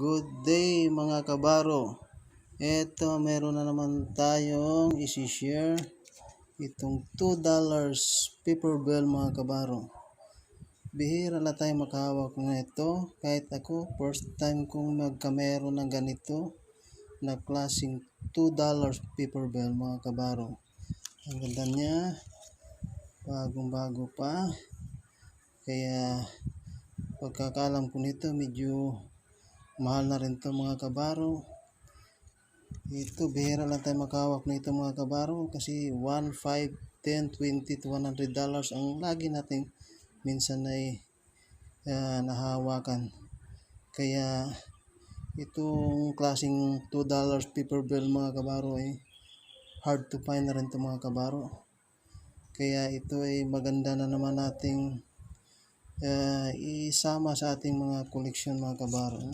Good day mga kabaro. Ito meron na naman tayong isi-share itong $2 paper bill mga kabaro. Bihira na tayo makahawak na ito. Kahit ako, first time kong magkamero ng ganito na klaseng $2 paper bill mga kabaro. Ang ganda niya. Bagong bago pa. Kaya pagkakalam ko nito medyo mahal na rin to mga kabaro. Ito bihira lang tayo makahawak na ito mga kabaro kasi 1, 5, 10, 20 to 100 dollars ang lagi natin minsan ay uh, nahawakan kaya itong klaseng 2 dollars paper bill mga kabaro ay hard to find na rin to mga kabaro. Kaya ito ay maganda na naman nating uh, isama sa ating mga koleksyon mga kabaro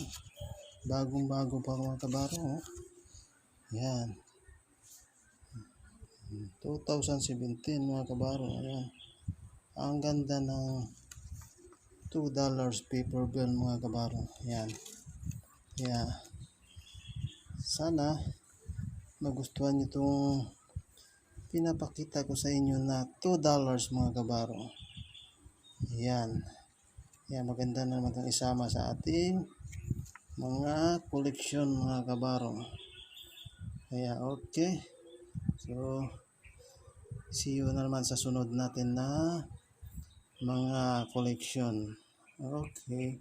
bagong bago pa mga kabaro oh. yan 2017 mga kabaro ayan. Ang ganda ng 2 dollars paper bill mga kabaro yan yeah. sana magustuhan nyo itong pinapakita ko sa inyo na 2 dollars mga kabaro yan yan maganda na naman itong isama sa ating mga koleksyon mga kabaro. Kaya okay. So see you na naman sa sunod natin na mga koleksyon. Okay